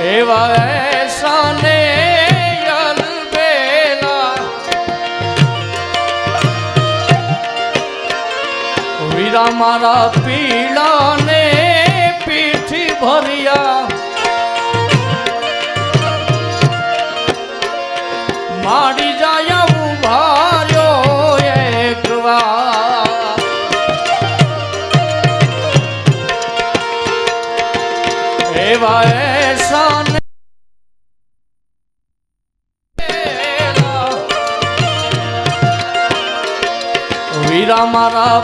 એવા અલબેલા વીરા મારા પીળાને પીઠી ભર્યા. માડી જાય ઉભાર્યો એક વાર. એવા એસાને વીરા મારા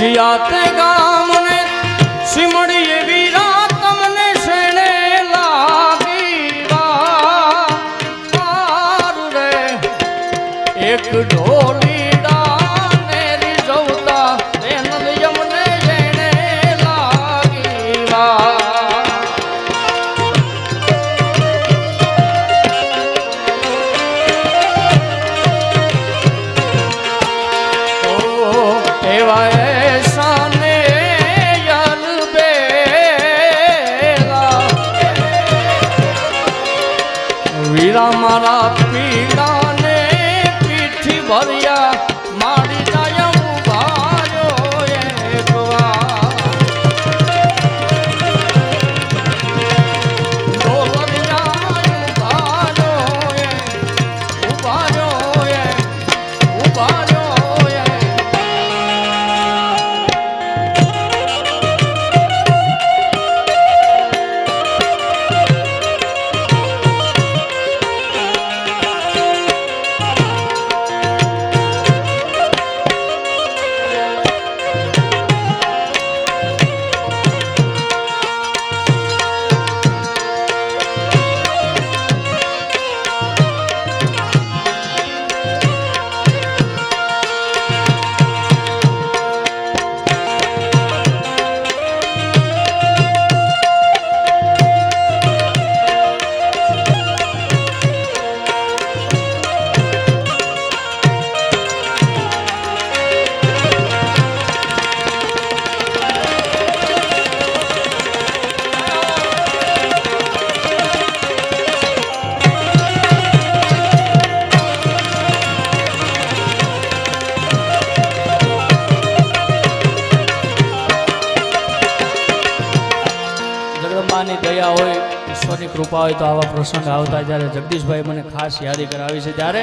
યાતે ગામને સિમડી એવી રાત મને શેણે લાગી વાર રે એક ઢોલી એવા મારા પીડાને પીઠી ભર્યા મારી જાય ઉભાર્યો એક વાર ડોલરિયા કૃપા હોય તો આવા પ્રસંગ આવતા જ્યારે જગદીશભાઈ મને ખાસ યાદી કરાવી છે, ત્યારે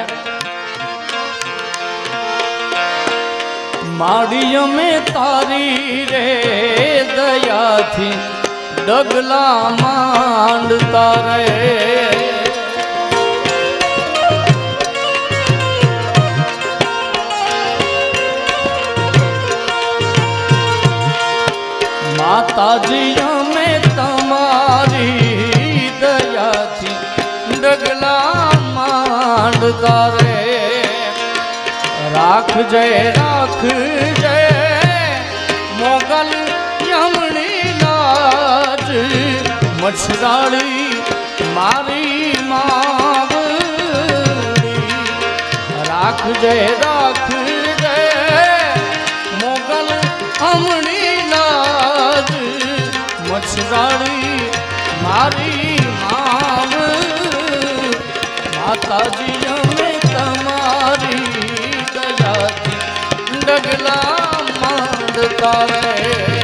માડી અમે તારી રે દયાથી ડગલા માંડતા રે. માતાજી અમે રાખજે રાખજે, મોગલ યમણી નાચ મચ્છરાળી મારી માવ રાખજે રાખજે, મોગલ હમણી નાચ મચ્છરાળી મારી માવ માતાજી કરે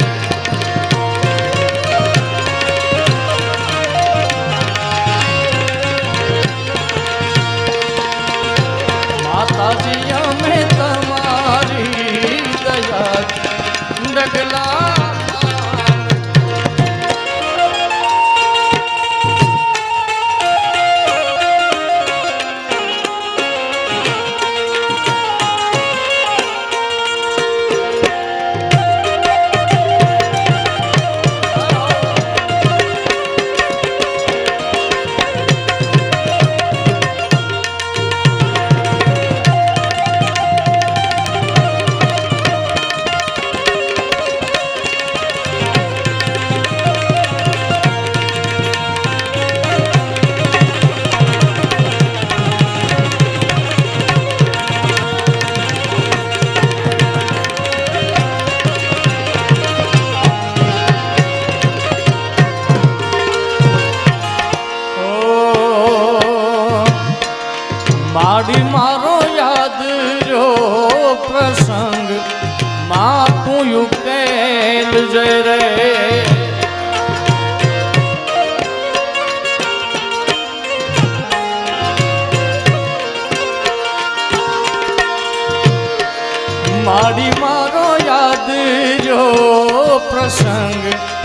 માડી મારો યાદ જો પ્રસંગ. માં તું યુકેલ જય રે. માડી મારો યાદ જો પ્રસંગ.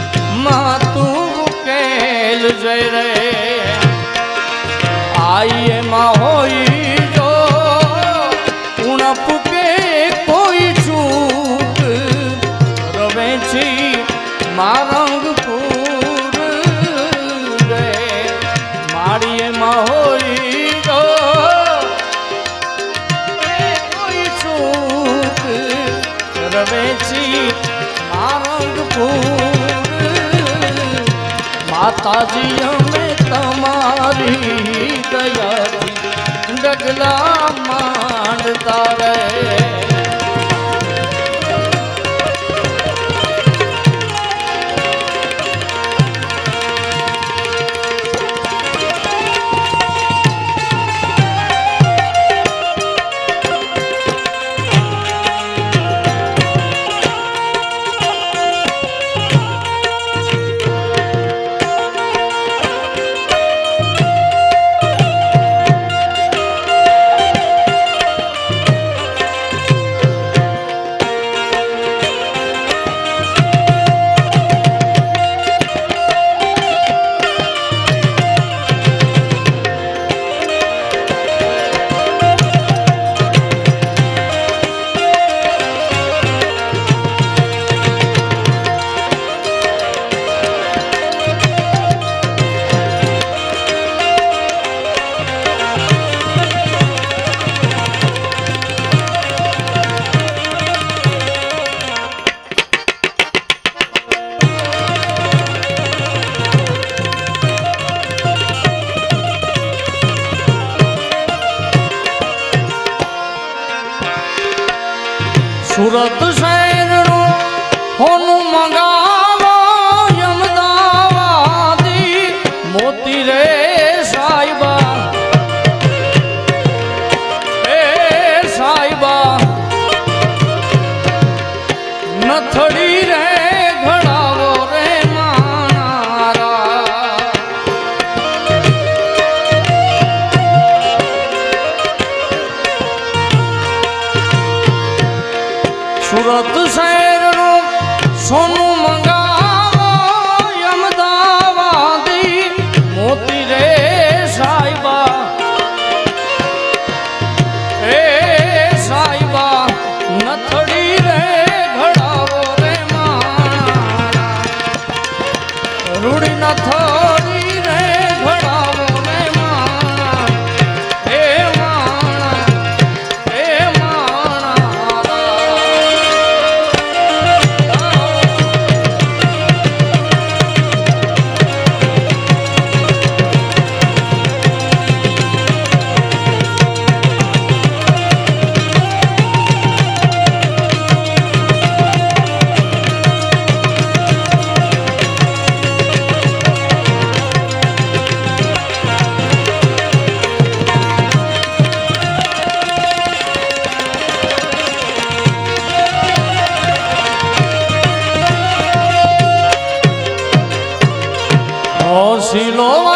માતાજી અમે તમારી દયાથી ડગલા માંડતા રહે સંત શહેરનું હોનું મંગા સુરત શહેરનો સોનું મંગા શિલો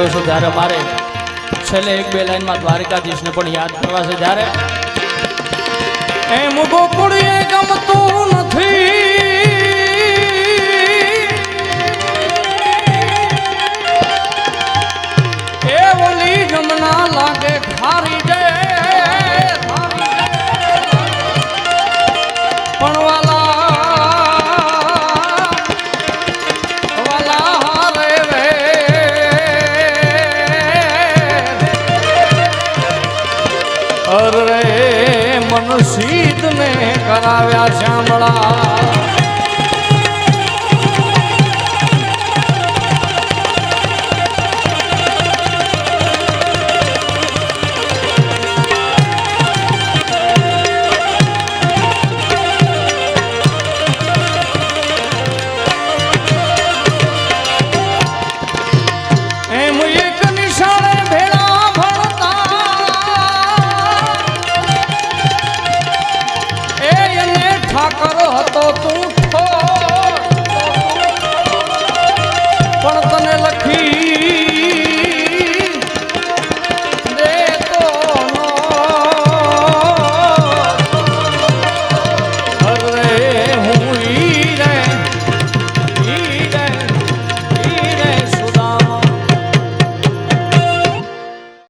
આવ્યો છું ત્યારે મારે છેલ્લે એક બે લાઈનમાં દ્વારકાધીશને પણ યાદ કરવા છે. ત્યારે એમ ગોકુળીએ ગમતું અરે મનુષ્ય ને કરાવ્યા શ્યામળા